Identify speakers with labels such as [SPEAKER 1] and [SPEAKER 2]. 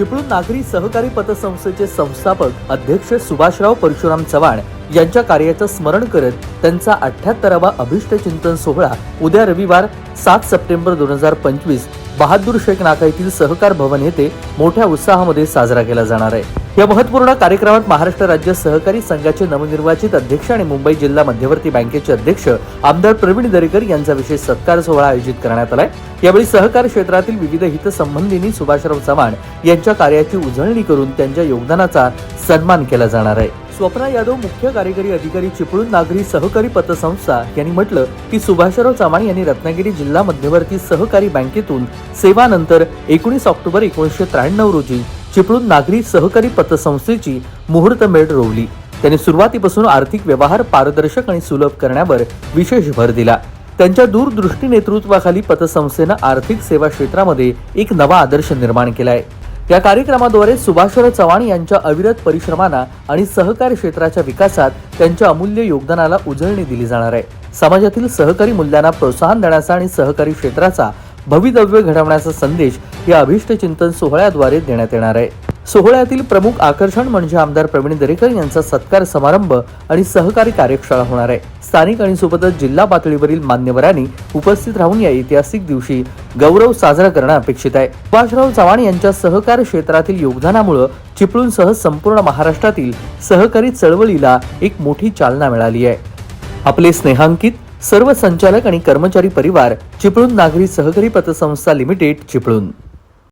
[SPEAKER 1] चिपळूण नागरी सहकारी पतसंस्थेचे संस्थापक अध्यक्ष सुभाषराव परशुराम चव्हाण यांच्या कार्याचं स्मरण करत त्यांचा अठ्याहत्तरावा अभिष्ट चिंतन सोहळा उद्या रविवार सात सप्टेंबर दोन हजार पंचवीस बहादूर शेख नाका येथील सहकार भवन येथे मोठ्या उत्साहामध्ये साजरा केला जाणार आहे. या महत्त्वपूर्ण कार्यक्रमात महाराष्ट्र राज्य सहकारी संघाचे नवनिर्वाचित अध्यक्ष आणि मुंबई जिल्हा मध्यवर्ती बँकेचे अध्यक्ष आमदार प्रवीण दरेकर यांचा विशेष सत्कार सोहळा आयोजित करण्यात आलाय. यावेळी सहकार क्षेत्रातील विविध हितसंबंधींनी सुभाषराव चव्हाण यांच्या कार्याची उजळणी करून त्यांच्या योगदानाचा सन्मान केला जाणार आहे. स्वप्ना यादव मुख्य कार्यकारी अधिकारी चिपळूण नागरी सहकारी पतसंस्था यांनी म्हटलं की सुभाषराव चव्हाण यांनी रत्नागिरी जिल्हा मध्यवर्ती सहकारी बँकेतून सेवानंतर एकोणीस ऑक्टोबर एकोणीसशे त्र्याण्णव रोजी चिपळूण नागरी सहकारी पतसंस्थेची मुहूर्तमेढ रोवली. त्यांनी सुरुवातीपासून आर्थिक व्यवहार पारदर्शक आणि सुलभ करण्यावर विशेष भर दिला. त्यांच्या दूरदृष्टी नेतृत्वाखाली पतसंस्थेनं आर्थिक सेवा क्षेत्रामध्ये एक नवा आदर्श निर्माण केला आहे या कार्यक्रमाद्वारे सुभाषराव चव्हाण यांच्या अविरत परिश्रमांना आणि सहकारी क्षेत्राच्या विकासात त्यांच्या अमूल्य योगदानाला उजळणी दिली जाणार आहे. समाजातील सहकारी मूल्यांना प्रोत्साहन देण्याचा आणि सहकारी क्षेत्राचा भवितव्य घडवण्याचा संदेश या अभिष्ट चिंतन सोहळ्याद्वारे देण्यात येणार आहे. सोहळ्यातील प्रमुख आकर्षण म्हणजे आमदार प्रवीण दरेकर यांचा सत्कार समारंभ आणि सहकारी कार्यशाळा होणार आहे. स्थानिक आणि सोबतच जिल्हा पातळीवरील मान्यवरांनी उपस्थित राहून या ऐतिहासिक दिवशी गौरव साजरा करणं अपेक्षित आहे. सुभाषराव चव्हाण यांच्या सहकार क्षेत्रातील योगदानामुळे चिपळूणसह संपूर्ण महाराष्ट्रातील सहकारी चळवळीला एक मोठी चालना मिळाली आहे. आपले स्नेहांकित सर्व संचालक आणि कर्मचारी परिवार चिपळूण नागरी सहकारी पतसंस्था लिमिटेड चिपळूण.